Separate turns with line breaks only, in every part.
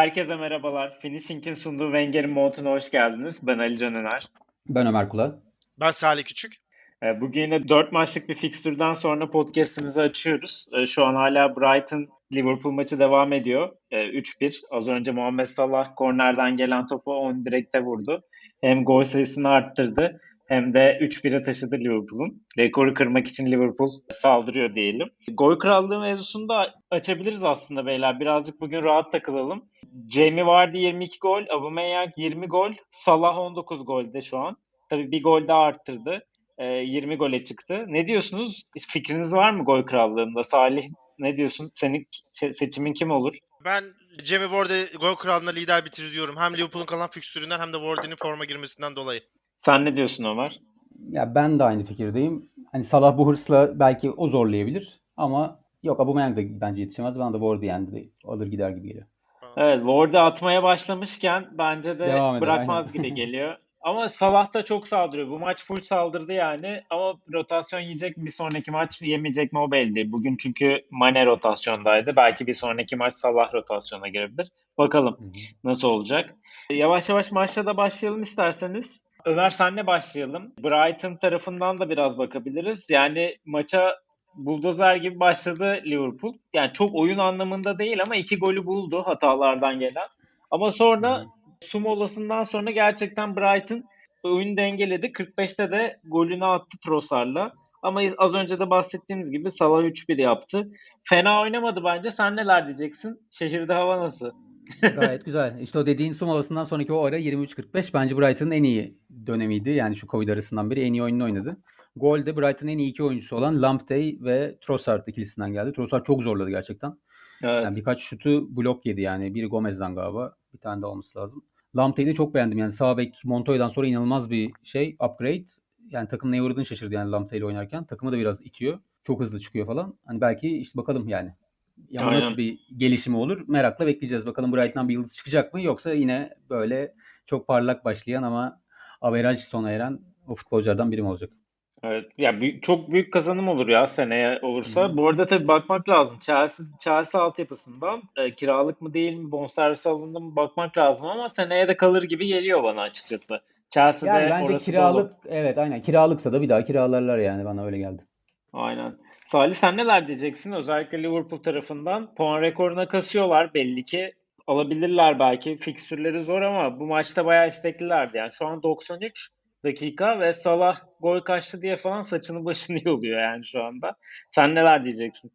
Herkese merhabalar. Finishing'in sunduğu Wenger'in montuna hoş geldiniz. Ben Ali Can Öner.
Ben Ömer Kula.
Ben Salih Küçük.
Ee, Bugün yine 4 maçlık bir fikstürden sonra podcast'imizi açıyoruz. Ee, Şu an hala Brighton Liverpool maçı devam ediyor. Ee, 3-1. Az önce Muhammed Salah kornerden gelen topu 10 direkte vurdu. Hem gol sayısını arttırdı hem de 3-1'e taşıdı Liverpool'un. Rekoru kırmak için Liverpool saldırıyor diyelim. Gol krallığı mevzusunu da açabiliriz aslında beyler. Birazcık bugün rahat takılalım. Jamie Vardy 22 gol, Aubameyang 20 gol, Salah 19 golde şu an. Tabii bir gol daha arttırdı. Ee, 20 gole çıktı. Ne diyorsunuz? Fikriniz var mı gol krallığında? Salih ne diyorsun? Senin se- seçimin kim olur?
Ben Jamie Vardy gol kralına lider bitirir diyorum. Hem Liverpool'un kalan fikstüründen hem de Vardy'nin forma girmesinden dolayı.
Sen ne diyorsun Ömer?
Ya ben de aynı fikirdeyim. Hani Salah bu hırsla belki o zorlayabilir ama yok Aubameyang da bence yetişemez. Bana da Vardy yendi. Alır gider gibi geliyor.
Evet, Ward'ı atmaya başlamışken bence de
Devam eder,
bırakmaz
aynen.
gibi geliyor. Ama Salah da çok saldırıyor. Bu maç full saldırdı yani. Ama rotasyon yiyecek mi bir sonraki maç yemeyecek mi o belli değil. Bugün çünkü Mane rotasyondaydı. Belki bir sonraki maç Salah rotasyona girebilir. Bakalım nasıl olacak. Yavaş yavaş maçla da başlayalım isterseniz. Ömer senle başlayalım. Brighton tarafından da biraz bakabiliriz. Yani maça buldozer gibi başladı Liverpool. Yani çok oyun anlamında değil ama iki golü buldu hatalardan gelen. Ama sonra su molasından sonra gerçekten Brighton oyunu dengeledi. 45'te de golünü attı Trossard'la. Ama az önce de bahsettiğimiz gibi Salah 3-1 yaptı. Fena oynamadı bence. Sen neler diyeceksin? Şehirde hava nasıl?
Gayet güzel. İşte o dediğin su molasından sonraki o ara 23-45 bence Brighton'ın en iyi dönemiydi. Yani şu Covid arasından beri en iyi oyununu oynadı. Gol de Brighton'ın en iyi iki oyuncusu olan Lamptey ve Trossard ikilisinden geldi. Trossard çok zorladı gerçekten.
Evet.
Yani birkaç şutu blok yedi yani. Biri Gomez'den galiba. Bir tane de olması lazım. Lamptey'i de çok beğendim. Yani sağ bek Montoya'dan sonra inanılmaz bir şey. Upgrade. Yani takım neye uğradığını şaşırdı yani Lamptey ile oynarken. Takımı da biraz itiyor. Çok hızlı çıkıyor falan. Hani belki işte bakalım yani. Ya
Aynen.
nasıl bir gelişimi olur? Merakla bekleyeceğiz. Bakalım Brighton'dan bir yıldız çıkacak mı? Yoksa yine böyle çok parlak başlayan ama averaj sona eren o futbolculardan biri mi olacak?
Evet. Ya büyük, çok büyük kazanım olur ya seneye olursa.
Hı hı.
Bu arada tabii bakmak lazım. Chelsea Chelsea altyapısından e, kiralık mı değil mi, bonservis alındı mı bakmak lazım ama seneye de kalır gibi geliyor bana açıkçası. Chelsea'de
Yani bence
orası dolu.
kiralık evet aynen kiralıksa da bir daha kiralarlar yani bana öyle geldi.
Aynen. Salih sen neler diyeceksin? Özellikle Liverpool tarafından puan rekoruna kasıyorlar belli ki. Alabilirler belki. Fiksürleri zor ama bu maçta bayağı isteklilerdi. Yani şu an 93 dakika ve Salah gol kaçtı diye falan saçını başını yoluyor yani şu anda. Sen neler diyeceksin?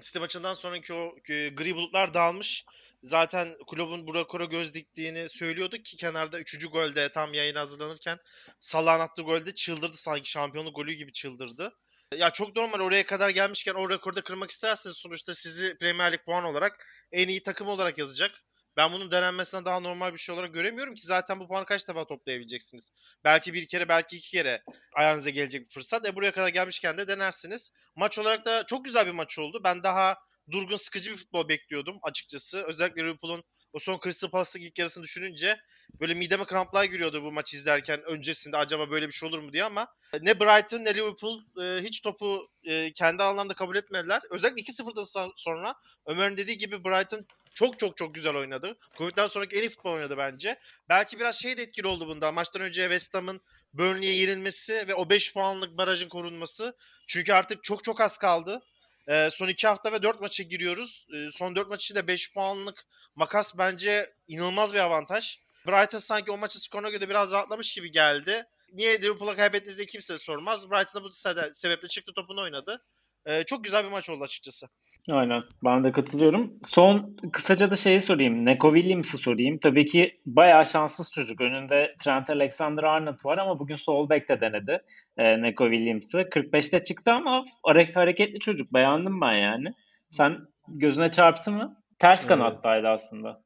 City maçından sonraki o e, gri bulutlar dağılmış. Zaten kulübün bu rekora göz diktiğini söylüyorduk ki kenarda 3. golde tam yayın hazırlanırken Salah'ın attığı golde çıldırdı sanki şampiyonluk golü gibi çıldırdı. Ya çok normal oraya kadar gelmişken o rekoru da kırmak isterseniz sonuçta sizi Premier Lig puan olarak en iyi takım olarak yazacak. Ben bunun denenmesinden daha normal bir şey olarak göremiyorum ki zaten bu puanı kaç defa toplayabileceksiniz. Belki bir kere belki iki kere ayağınıza gelecek bir fırsat. E buraya kadar gelmişken de denersiniz. Maç olarak da çok güzel bir maç oldu. Ben daha durgun sıkıcı bir futbol bekliyordum açıkçası. Özellikle Liverpool'un o son Crystal Palace'lık ilk yarısını düşününce böyle mideme kramplar giriyordu bu maçı izlerken öncesinde acaba böyle bir şey olur mu diye ama ne Brighton ne Liverpool e, hiç topu e, kendi alanlarında kabul etmediler. Özellikle 2-0'dan so- sonra Ömer'in dediği gibi Brighton çok çok çok güzel oynadı. Covid'den sonraki en iyi futbol oynadı bence. Belki biraz şey de etkili oldu bunda. Maçtan önce West Ham'ın Burnley'e yenilmesi ve o 5 puanlık barajın korunması. Çünkü artık çok çok az kaldı. Ee, son 2 hafta ve 4 maça giriyoruz. Ee, son 4 maç için de 5 puanlık makas bence inanılmaz bir avantaj. Brighton sanki o maçın skoruna göre biraz rahatlamış gibi geldi. Niye Liverpool'a kaybettiğinizde kimse sormaz. Brighton da bu sebe- sebeple çıktı topunu oynadı. Ee, çok güzel bir maç oldu açıkçası.
Aynen. Ben de katılıyorum. Son kısaca da şeyi sorayım. Neko Williams'ı sorayım. Tabii ki bayağı şanssız çocuk. Önünde Trent Alexander-Arnold var ama bugün sol bek de denedi e, Neko Williams'ı. 45'te çıktı ama hare- hareketli çocuk. Beğendim ben yani. Sen gözüne çarptı mı? Ters
Evet.
kanattaydı aslında.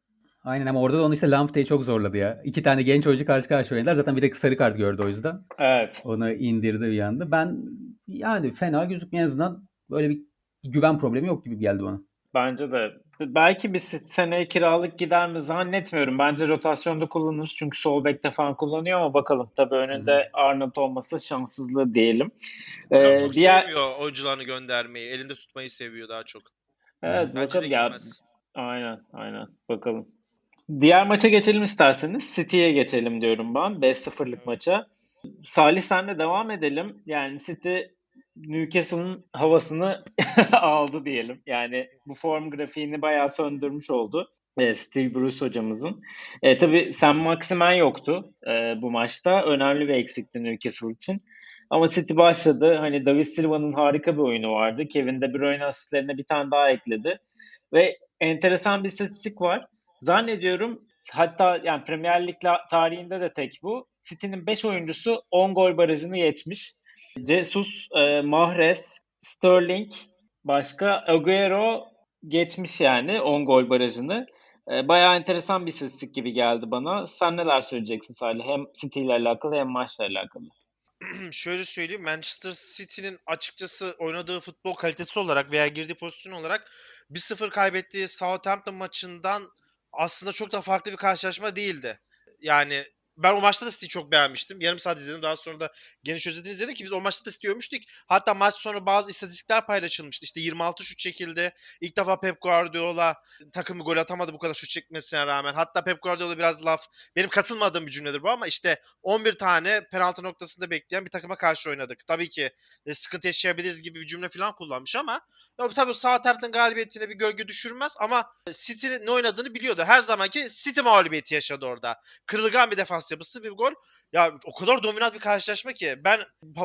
Aynen ama orada da onu işte Lamptey çok zorladı ya. İki tane genç oyuncu karşı karşıya oynadılar. Zaten bir de sarı kart gördü o yüzden.
Evet.
Onu indirdi bir anda. Ben yani fena gözükmüyor en azından böyle bir güven problemi yok gibi geldi bana.
Bence de. Belki bir se- seneye kiralık gider mi zannetmiyorum. Bence rotasyonda kullanırız çünkü sol bekte falan kullanıyor ama bakalım. Tabii önünde Arnold olması şanssızlığı diyelim. Ee,
çok
diğer
sevmiyor oyuncularını göndermeyi. Elinde tutmayı seviyor daha çok.
evet
Bence
bakalım ya aynen aynen bakalım. Diğer maça geçelim isterseniz. City'ye geçelim diyorum ben. 5-0'lık maça. Salih senle devam edelim. Yani City Newcastle'ın havasını aldı diyelim. Yani bu form grafiğini bayağı söndürmüş oldu. E, Steve Bruce hocamızın. E, tabii Sam Maximen yoktu e, bu maçta. Önemli bir eksikti Newcastle için. Ama City başladı. Hani David Silva'nın harika bir oyunu vardı. Kevin De Bruyne asistlerine bir tane daha ekledi. Ve enteresan bir istatistik var. Zannediyorum hatta yani Premier Lig tarihinde de tek bu. City'nin 5 oyuncusu 10 gol barajını geçmiş. Jesus, e, Mahrez, Sterling, başka Agüero geçmiş yani 10 gol barajını. E, bayağı enteresan bir istatistik gibi geldi bana. Sen neler söyleyeceksin Salih? Hem City ile alakalı hem maçla alakalı.
Şöyle söyleyeyim Manchester City'nin açıkçası oynadığı futbol kalitesi olarak veya girdiği pozisyon olarak 1-0 kaybettiği Southampton maçından aslında çok da farklı bir karşılaşma değildi. Yani ben o maçta da City'yi çok beğenmiştim. Yarım saat izledim. Daha sonra da geniş özetini izledim ki biz o maçta da City övmüştük. Hatta maç sonra bazı istatistikler paylaşılmıştı. İşte 26 şut çekildi. İlk defa Pep Guardiola takımı gol atamadı bu kadar şut çekmesine rağmen. Hatta Pep Guardiola biraz laf. Benim katılmadığım bir cümledir bu ama işte 11 tane penaltı noktasında bekleyen bir takıma karşı oynadık. Tabii ki e, sıkıntı yaşayabiliriz gibi bir cümle falan kullanmış ama tabii Southampton galibiyetine bir gölge düşürmez ama City'nin ne oynadığını biliyordu. Her zamanki City mağlubiyeti yaşadı orada. Kırılgan bir defans yapısı bir gol. Ya o kadar dominant bir karşılaşma ki. Ben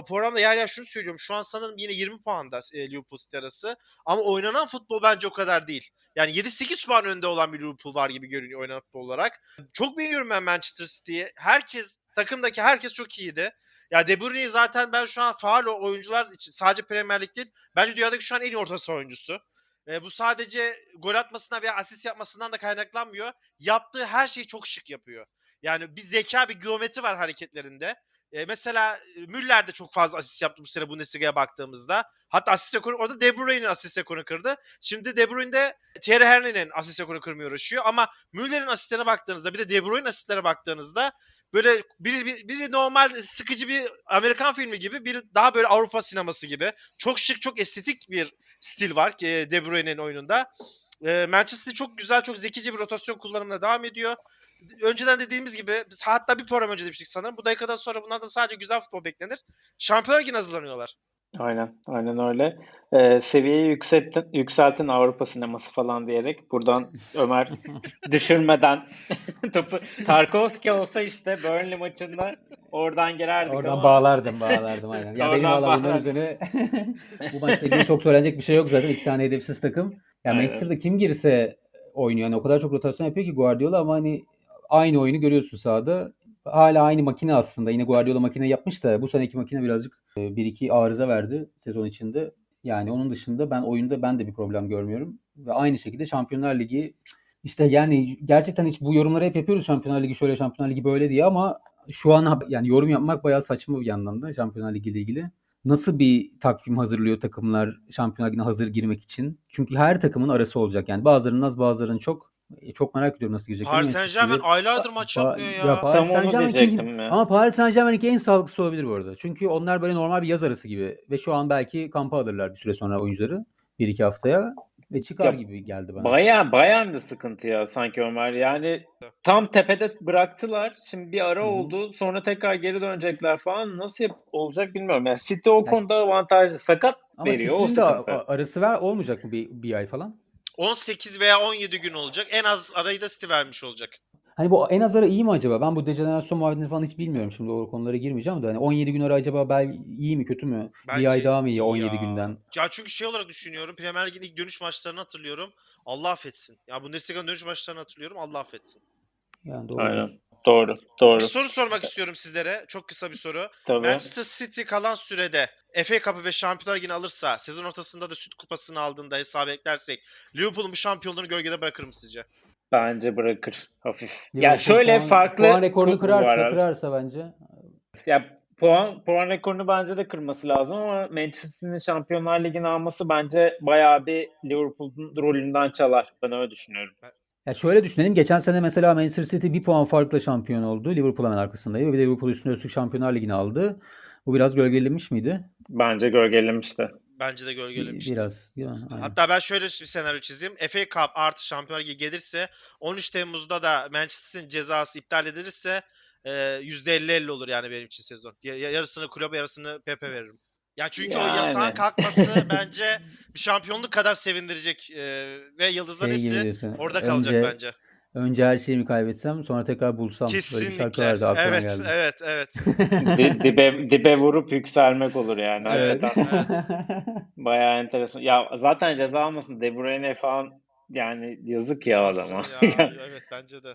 programda yer yer şunu söylüyorum. Şu an sanırım yine 20 puanda e, Liverpool City arası. Ama oynanan futbol bence o kadar değil. Yani 7-8 puan önde olan bir Liverpool var gibi görünüyor oynanan futbol olarak. Çok beğeniyorum ben Manchester City'yi. Herkes, takımdaki herkes çok iyiydi. Ya De Bruyne'yi zaten ben şu an faal oyuncular için sadece Premier Lig değil. Bence dünyadaki şu an en iyi orta saha oyuncusu. E, bu sadece gol atmasına veya asist yapmasından da kaynaklanmıyor. Yaptığı her şeyi çok şık yapıyor. Yani bir zeka, bir geometri var hareketlerinde. E, mesela Müller de çok fazla asist yaptı bu sene Bundesliga'ya baktığımızda. Hatta asist rekoru orada De Bruyne'in asist rekorunu kırdı. Şimdi De Bruyne de Thierry Henry'nin asist rekorunu kırmaya uğraşıyor. Ama Müller'in asistlerine baktığınızda bir de De Bruyne'in asistlere baktığınızda böyle biri, biri, biri normal sıkıcı bir Amerikan filmi gibi biri daha böyle Avrupa sineması gibi. Çok şık çok estetik bir stil var ki De Bruyne'nin oyununda. E, Manchester çok güzel çok zekice bir rotasyon kullanımına devam ediyor önceden dediğimiz gibi hatta bir program önce demiştik sanırım. Bu dakikadan sonra bunlardan sadece güzel futbol beklenir. Şampiyonlar Ligi'ne hazırlanıyorlar.
Aynen, aynen öyle. Ee, seviyeyi yükseltin, yükseltin Avrupa sineması falan diyerek buradan Ömer düşürmeden topu Tarkovski olsa işte Burnley maçında oradan girerdik
Oradan
ama...
bağlardım, bağlardım aynen. Ya benim valla bunların üzerine bu maçta ilgili çok söylenecek bir şey yok zaten. iki tane hedefsiz takım. Ya yani Manchester'da kim girse oynuyor. Yani o kadar çok rotasyon yapıyor ki Guardiola ama hani aynı oyunu görüyorsun sahada. Hala aynı makine aslında. Yine Guardiola makine yapmış da bu seneki makine birazcık e, bir iki arıza verdi sezon içinde. Yani onun dışında ben oyunda ben de bir problem görmüyorum. Ve aynı şekilde Şampiyonlar Ligi işte yani gerçekten hiç bu yorumları hep yapıyoruz Şampiyonlar Ligi şöyle Şampiyonlar Ligi böyle diye ama şu an yani yorum yapmak bayağı saçma bir yandan da Şampiyonlar Ligi ile ilgili. Nasıl bir takvim hazırlıyor takımlar Şampiyonlar Ligi'ne hazır girmek için? Çünkü her takımın arası olacak yani. Bazılarının az bazılarının çok. E, çok merak ediyorum nasıl girecek.
Paris Saint Germain aylardır maç yapmıyor ya. ya
Paris Tam Saint onu diyecektim ya.
Ama Paris Saint Germain'inki en sağlıklısı olabilir bu arada. Çünkü onlar böyle normal bir yaz arası gibi. Ve şu an belki kampa alırlar bir süre sonra oyuncuları. Bir iki haftaya. Ve çıkar ya, gibi geldi bana.
Baya bayan da sıkıntı ya sanki Ömer. Yani tam tepede bıraktılar. Şimdi bir ara Hı-hı. oldu. Sonra tekrar geri dönecekler falan. Nasıl yap- olacak bilmiyorum. Yani City o konuda avantajlı. Sakat
Ama
veriyor.
Ama City'nin de arası ver olmayacak mı bir, bir ay falan?
18 veya 17 gün olacak. En az arayı da City vermiş olacak.
Hani bu en az ara iyi mi acaba? Ben bu dejenerasyon muhabbetini falan hiç bilmiyorum. Şimdi o konulara girmeyeceğim de. Hani 17 gün ara acaba ben iyi mi kötü mü?
Bence
bir ay daha mı iyi
iyi
17
ya.
günden?
Ya çünkü şey olarak düşünüyorum. Premier Lig'in ilk dönüş maçlarını hatırlıyorum. Allah affetsin. Ya Bundesliga'nın dönüş maçlarını hatırlıyorum. Allah affetsin.
Yani doğru.
Aynen. Doğru. Doğru.
Bir soru sormak istiyorum sizlere. Çok kısa bir soru.
Tabii.
Manchester City kalan sürede FA Cup'ı ve Şampiyonlar Ligi'ni alırsa, sezon ortasında da Süt Kupası'nı aldığında hesaba eklersek, Liverpool'un bu şampiyonluğunu gölgede bırakır mı sizce?
Bence bırakır hafif.
Liverpool
ya şöyle
puan,
farklı
puan rekorunu kırarsa, kırarsa bence.
Ya puan puan rekorunu bence de kırması lazım ama Manchester City'nin Şampiyonlar Ligi'ni alması bence bayağı bir Liverpool'un rolünden çalar. Ben öyle düşünüyorum.
Ya şöyle düşünelim. Geçen sene mesela Manchester City bir puan farkla şampiyon oldu. Liverpool hemen arkasındaydı. Bir de Liverpool üstüne üstlük Şampiyonlar Ligi'ni aldı. Bu biraz gölgelemiş miydi?
Bence gölgelemişti.
Bence de gölgelemişti.
Biraz. Aynen.
Hatta ben şöyle bir senaryo çizeyim. FA Cup artı Şampiyonlar Ligi gelirse 13 Temmuz'da da Manchester'ın cezası iptal edilirse e, %50-50 olur yani benim için sezon. Ya- ya- Yarısını kulübe yarısını Pepe veririm. Ya çünkü o yasağın
Yani.
kalkması bence bir şampiyonluk kadar sevindirecek e, ve yıldızların
Şey
hepsi
diyorsun.
orada kalacak
önce,
bence.
Önce her şeyimi kaybetsem sonra tekrar bulsam. Böyle
Kesinlikle.
aklıma
Evet,
geldi.
evet, evet.
Di- dibe, dibe vurup yükselmek olur yani.
Evet.
Hakikaten bayağı enteresan. Ya zaten ceza almasın. De Bruyne falan yani yazık ya
Kalsın
adama.
ya, evet bence de.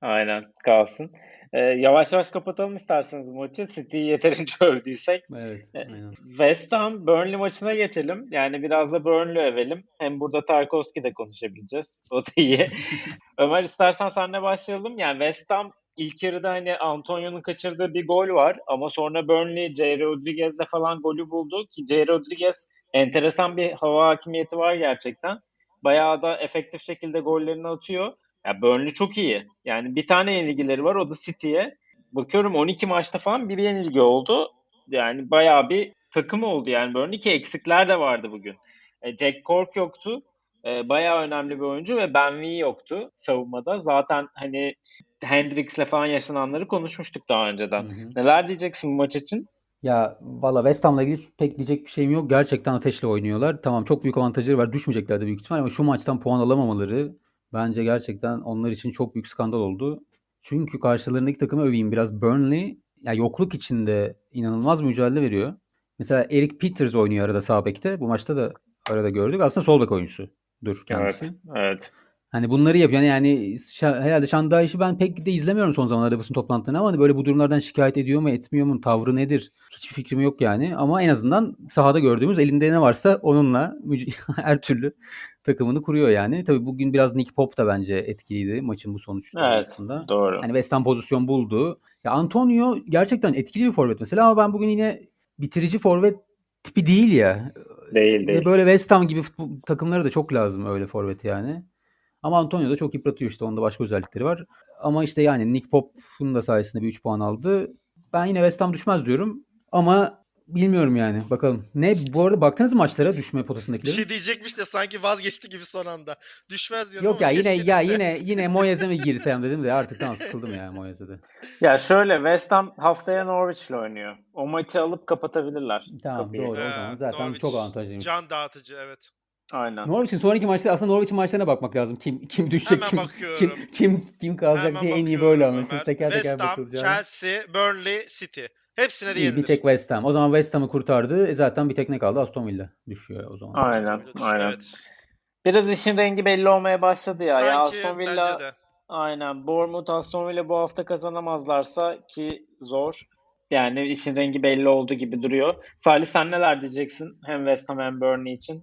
Aynen kalsın. Ee, yavaş yavaş kapatalım isterseniz maçı. City'yi yeterince övdüysek.
evet.
E,
Aynen.
West Ham Burnley maçına geçelim. Yani biraz da Burnley övelim. Hem burada Tarkovski de konuşabileceğiz. O da iyi. Ömer istersen senle başlayalım. Yani West Ham ilk yarıda hani Antonio'nun kaçırdığı bir gol var ama sonra Burnley J. Rodriguez'le falan golü buldu ki J. Rodriguez enteresan bir hava hakimiyeti var gerçekten. Bayağı da efektif şekilde gollerini atıyor. Ya Burnley çok iyi. Yani bir tane yenilgileri var o da City'ye. Bakıyorum 12 maçta falan bir yenilgi oldu. Yani bayağı bir takım oldu yani Burnley ki eksikler de vardı bugün. E, Jack Cork yoktu. E, bayağı önemli bir oyuncu ve Ben Mee yoktu savunmada. Zaten hani Hendricks'le falan yaşananları konuşmuştuk daha önceden.
Hı hı.
Neler diyeceksin bu maç için?
Ya valla West Ham'la ilgili pek diyecek bir şeyim yok. Gerçekten ateşle oynuyorlar. Tamam çok büyük avantajları var. Düşmeyecekler de büyük ihtimal ama şu maçtan puan alamamaları bence gerçekten onlar için çok büyük skandal oldu. Çünkü karşılarındaki takımı öveyim biraz. Burnley ya yokluk içinde inanılmaz mücadele veriyor. Mesela Eric Peters oynuyor arada sağ bekte. Bu maçta da arada gördük. Aslında sol bek oyuncusudur kendisi.
Evet, evet.
Hani bunları yapıyor. Yani şa- herhalde Şandayiş'i ben pek de izlemiyorum son zamanlarda basın toplantılarını ama hani böyle bu durumlardan şikayet ediyor mu etmiyor mu tavrı nedir hiçbir fikrim yok yani. Ama en azından sahada gördüğümüz elinde ne varsa onunla her türlü takımını kuruyor yani. Tabii bugün biraz Nick Pope da bence etkiliydi maçın bu sonuçları
Evet,
arasında.
doğru.
Hani West Ham pozisyon buldu. Ya Antonio gerçekten etkili bir forvet mesela ama ben bugün yine bitirici forvet tipi değil ya.
Değil değil.
böyle West Ham gibi futbol takımları da çok lazım öyle forvet yani. Ama Antonio da çok yıpratıyor işte. Onda başka özellikleri var. Ama işte yani Nick Pope'un da sayesinde bir 3 puan aldı. Ben yine West Ham düşmez diyorum. Ama bilmiyorum yani. Bakalım. Ne bu arada baktınız mı maçlara düşme
Bir
potasındakileri?
şey diyecekmiş de sanki vazgeçti gibi son anda. Düşmez diyorum
Yok
ama
ya yine ya yine yine Moyes'e mi girsem dedim de artık tamam sıkıldım ya Moyes'e de.
Ya şöyle West Ham haftaya Norwich'le oynuyor. O maçı alıp kapatabilirler.
Tamam
kapıyı.
doğru o zaman zaten
Norwich
çok avantajlıymış.
Can dağıtıcı evet.
Aynen.
Norwich'in sonraki maçta aslında Norwich'in maçlarına bakmak lazım. Kim kim düşecek
Hemen
kim
bakıyorum.
kim kim kim kalacak
Hemen
diye en iyi
bakıyorum
böyle
Ömer.
anlaşılır. Teker teker
West Ham,
bakılacak.
Chelsea, Burnley, City. Hepsine de
İyi, bir tek West Ham. O zaman West Ham'ı kurtardı. E zaten bir tek ne kaldı? Aston Villa düşüyor o zaman.
Aynen, aynen.
Evet.
Biraz işin rengi belli olmaya başladı ya. ya
Sanki
Aston Villa
bence de.
aynen Bournemouth Aston Villa bu hafta kazanamazlarsa ki zor. Yani işin rengi belli oldu gibi duruyor. Salih sen neler diyeceksin? Hem West Ham hem Burnley için.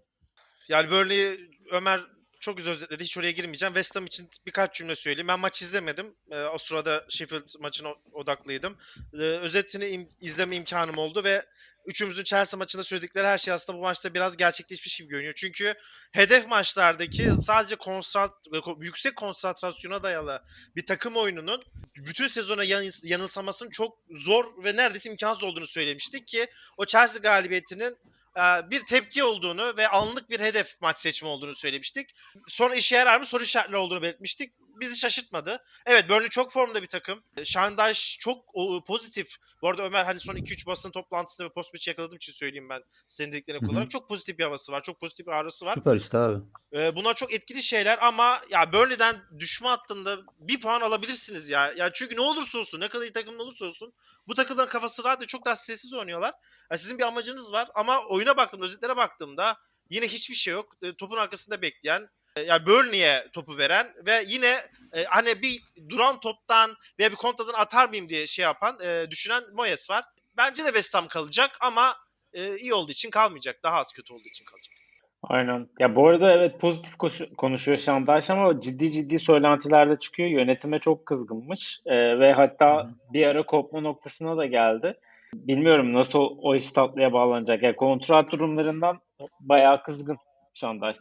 Yani Burnley'i Ömer çok güzel özetledi. Hiç oraya girmeyeceğim. West Ham için birkaç cümle söyleyeyim. Ben maç izlemedim. Ee, o sırada Sheffield maçına odaklıydım. Ee, özetini im- izleme imkanım oldu ve üçümüzün Chelsea maçında söyledikleri her şey aslında bu maçta biraz gerçekleşmiş gibi görünüyor. Çünkü hedef maçlardaki sadece konsant yüksek konsantrasyona dayalı bir takım oyununun bütün sezona yan- yanılsamasının çok zor ve neredeyse imkansız olduğunu söylemiştik ki o Chelsea galibiyetinin e, bir tepki olduğunu ve anlık bir hedef maç seçimi olduğunu söylemiştik. Sonra işe yarar mı soru işaretleri olduğunu belirtmiştik. Bizi şaşırtmadı. Evet Burnley çok formda bir takım. Şandaş çok o, pozitif. Bu arada Ömer hani son 2-3 basın toplantısında ve post maçı yakaladığım için söyleyeyim ben senin dediklerine olarak. Çok pozitif bir havası var. Çok pozitif bir ağrısı var.
Süper işte abi.
Ee, bunlar çok etkili şeyler ama ya Burnley'den düşme hattında bir puan alabilirsiniz ya. Ya çünkü ne olursa olsun, ne kadar iyi takımda olursa olsun bu takımların kafası rahat ve çok daha stressiz oynuyorlar. Ya sizin bir amacınız var ama oyuna baktığımda, özetlere baktığımda yine hiçbir şey yok. E, topun arkasında bekleyen, e, yani Burnley'e topu veren ve yine e, hani bir duran toptan veya bir kontradan atar mıyım diye şey yapan, e, düşünen Moyes var. Bence de West Ham kalacak ama e, iyi olduğu için kalmayacak. Daha az kötü olduğu için kalacak.
Aynen. Ya bu arada evet pozitif koşu- konuşuyor Şandaş ama ciddi ciddi söylentiler de çıkıyor. Yönetime çok kızgınmış Ee, ve hatta
Hı
bir ara kopma noktasına da geldi. Bilmiyorum nasıl o iş tatlıya bağlanacak. Ya kontrat durumlarından bayağı kızgın Şandaş.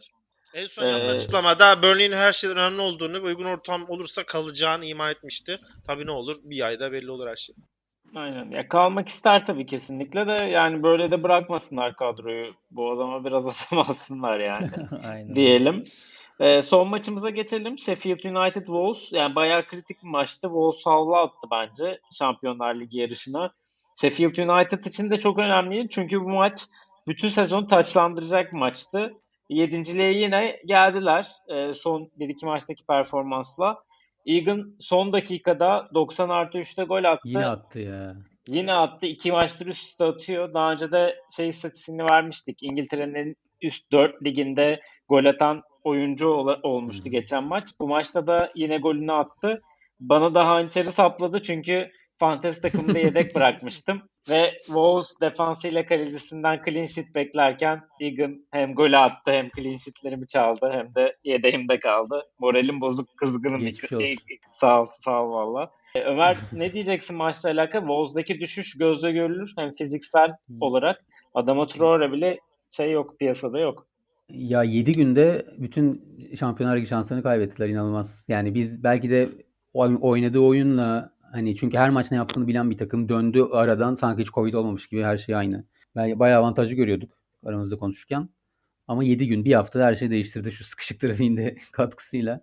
En son yaptığı
Ee,
açıklamada Burnley'in her şeyden önemli olduğunu ve uygun ortam olursa kalacağını ima etmişti. Tabii ne olur? Bir ayda belli olur her şey.
Aynen. Ya kalmak ister tabii kesinlikle de yani böyle de bırakmasınlar kadroyu. Bu adama biraz asım alsınlar yani
Aynen.
diyelim. Ee, son maçımıza geçelim. Sheffield United Wolves. Yani bayağı kritik bir maçtı. Wolves havlu attı bence Şampiyonlar Ligi yarışına. Sheffield United için de çok önemliydi. Çünkü bu maç bütün sezonu taçlandıracak bir maçtı. Yedinciliğe yine geldiler. Ee, son 1-2 maçtaki performansla. Egan son dakikada 90 artı 3'te gol attı.
Yine attı ya.
Yine attı. İki maçtır üst üste atıyor. Daha önce de şey istatistiğini vermiştik. İngiltere'nin üst 4 liginde gol atan oyuncu ol- olmuştu
hı.
geçen maç. Bu maçta da yine golünü attı. Bana da hançeri sapladı çünkü Fantasy takımda yedek bırakmıştım. Ve Wolves defansıyla kalecisinden clean sheet beklerken Egan hem golü attı hem clean sheetlerimi çaldı hem de yedeğimde kaldı. Moralim bozuk kızgınım.
Geçmiş olsun.
Sağ ol, sağ ol valla. E, Ömer ne diyeceksin maçla alakalı? Wolves'daki düşüş gözle görülür hem fiziksel olarak. Adama Traore bile şey yok piyasada yok.
Ya 7 günde bütün Şampiyonlar Ligi şanslarını kaybettiler inanılmaz. Yani biz belki de oy- oynadığı oyunla hani çünkü her maç ne yaptığını bilen bir takım döndü aradan sanki hiç Covid olmamış gibi her şey aynı. Ben bayağı avantajlı görüyorduk aramızda konuşurken. Ama 7 gün bir hafta her şey değiştirdi şu sıkışık trafiğin de katkısıyla.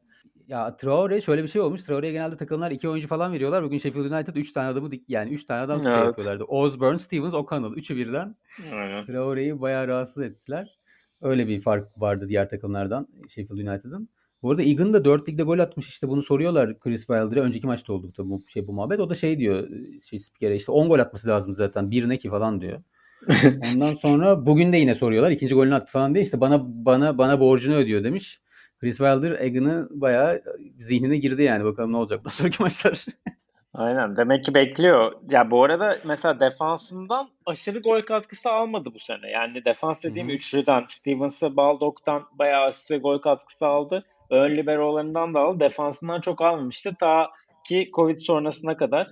Ya Traore şöyle bir şey olmuş. Traore'ye genelde takımlar iki oyuncu falan veriyorlar. Bugün Sheffield United 3 tane adamı dik- yani 3 tane adam şey
Evet.
yapıyorlardı. Osborne, Stevens, O'Connell. Üçü birden
Aynen.
Traore'yi bayağı rahatsız ettiler. Öyle bir fark vardı diğer takımlardan Sheffield United'ın. Bu arada Egan da 4 ligde gol atmış işte bunu soruyorlar Chris Wilder'a. Önceki maçta oldu tabii bu şey bu muhabbet. O da şey diyor şey spikere işte 10 gol atması lazım zaten. Bir ne ki falan diyor. Ondan sonra bugün de yine soruyorlar. ikinci golünü attı falan diye işte bana bana bana borcunu ödüyor demiş. Chris Wilder Egan'ı bayağı zihnine girdi yani. Bakalım ne olacak bundan sonraki maçlar.
Aynen. Demek ki bekliyor. Ya bu arada mesela defansından aşırı gol katkısı almadı bu sene. Yani defans dediğim
Hı hı.
üçlüden, Stevens'a, Baldock'tan bayağı asist ve gol katkısı aldı. Ön liberolarından da aldı. Defansından çok almamıştı. Ta ki Covid sonrasına kadar.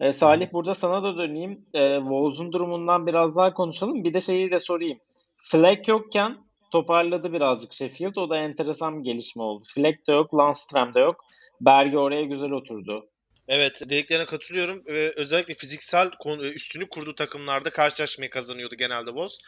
Ee, Salih burada sana da döneyim. Ee, Wolves'un durumundan biraz daha konuşalım. Bir de şeyi de sorayım. Fleck yokken toparladı birazcık Sheffield. O da enteresan bir gelişme oldu. Fleck de yok, Landstram da yok. Berge oraya güzel oturdu.
Evet dediklerine katılıyorum ve özellikle fiziksel konu- üstünü kurduğu takımlarda karşılaşmayı kazanıyordu genelde Wolves.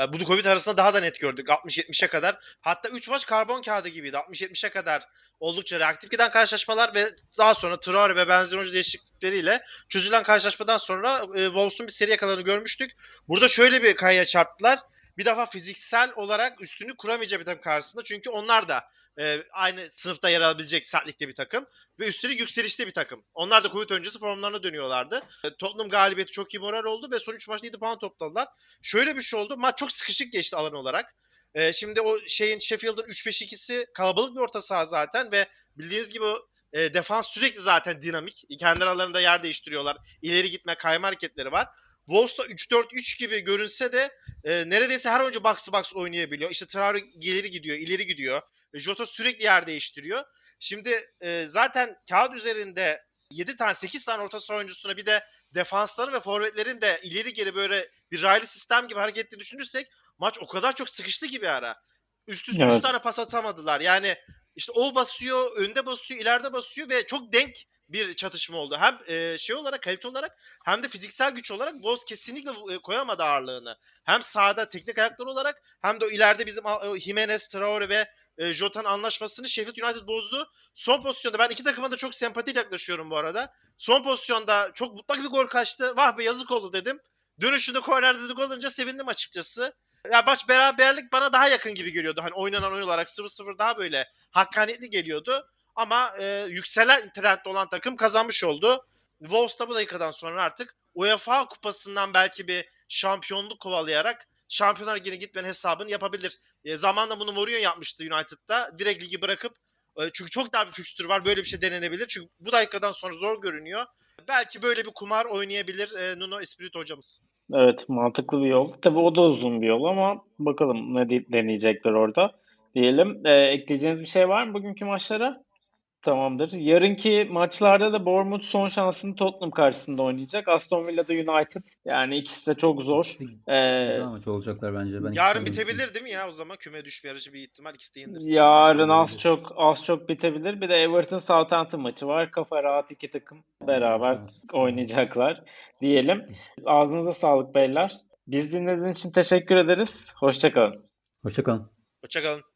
E, Bunu Covid arasında daha da net gördük. 60-70'e kadar. Hatta 3 maç karbon kağıdı gibiydi. 60-70'e kadar oldukça reaktif giden karşılaşmalar ve daha sonra Traore ve benzer oyuncu değişiklikleriyle çözülen karşılaşmadan sonra e, Wolves'un bir seri yakalarını görmüştük. Burada şöyle bir kayaya çarptılar. Bir defa fiziksel olarak üstünü kuramayacak bir takım karşısında. Çünkü onlar da e, aynı sınıfta yer alabilecek sertlikte bir takım ve üstelik yükselişte bir takım. Onlar da Covid öncesi formlarına dönüyorlardı. E, Tottenham galibiyeti çok iyi moral oldu ve son 3 maçta 7 puan topladılar. Şöyle bir şey oldu. Maç çok sıkışık geçti alan olarak. E, şimdi o şeyin Sheffield'ın 3-5-2'si kalabalık bir orta saha zaten ve bildiğiniz gibi e, defans sürekli zaten dinamik. Kendi aralarında yer değiştiriyorlar. İleri gitme, kayma hareketleri var. Wolves da 3-4-3 gibi görünse de e, neredeyse her oyuncu box box oynayabiliyor. İşte Traore ileri gidiyor, ileri gidiyor. E, Jota sürekli yer değiştiriyor. Şimdi e, zaten kağıt üzerinde 7 tane 8 tane orta saha oyuncusuna bir de defansların ve forvetlerin de ileri geri böyle bir raylı sistem gibi hareketli düşünürsek maç o kadar çok sıkıştı ki bir ara. Üst üste 3
Evet.
tane pas atamadılar. Yani işte o basıyor, önde basıyor, ileride basıyor ve çok denk bir çatışma oldu. Hem e, şey olarak, kalite olarak hem de fiziksel güç olarak Wolves kesinlikle e, koyamadı ağırlığını. Hem sahada teknik ayakları olarak hem de ileride bizim e, Jimenez, Traore ve e, Jota'nın anlaşmasını Sheffield United bozdu. Son pozisyonda ben iki takıma da çok sempatik yaklaşıyorum bu arada. Son pozisyonda çok mutlak bir gol kaçtı. Vah be yazık oldu dedim. Dönüşünde korner dedik olunca sevindim açıkçası. Ya maç beraberlik bana daha yakın gibi geliyordu. Hani oynanan oyun olarak 0-0 daha böyle hakkaniyetli geliyordu. Ama e, yükselen trendde olan takım kazanmış oldu. Wolves da bu dakikadan sonra artık UEFA kupasından belki bir şampiyonluk kovalayarak Şampiyonlar Ligi'ne gitmenin hesabını yapabilir. E, zamanında bunu Mourinho yapmıştı United'da. Direkt ligi bırakıp e, çünkü çok dar bir fikstür var. Böyle bir şey denenebilir. Çünkü bu dakikadan sonra zor görünüyor. Belki böyle bir kumar oynayabilir e, Nuno Espirito hocamız.
Evet, mantıklı bir yol. Tabii o da uzun bir yol ama bakalım ne de- deneyecekler orada diyelim. Ee, ekleyeceğiniz bir şey var mı bugünkü maçlara? Tamamdır. Yarınki maçlarda da Bournemouth son şansını Tottenham karşısında oynayacak. Aston Villa'da United. Yani ikisi de çok zor. Ee,
maç olacaklar bence. Ben
Yarın bitebilir değil mi ya o zaman? Küme düşme yarışı bir ihtimal. İkisi de yenilirse.
yarın az
olabilir.
çok az çok bitebilir. Bir de Everton Southampton maçı var. Kafa rahat iki takım beraber oynayacaklar diyelim. Ağzınıza sağlık beyler. Biz dinlediğiniz için teşekkür ederiz. Hoşçakalın.
Hoşçakalın.
Hoşçakalın.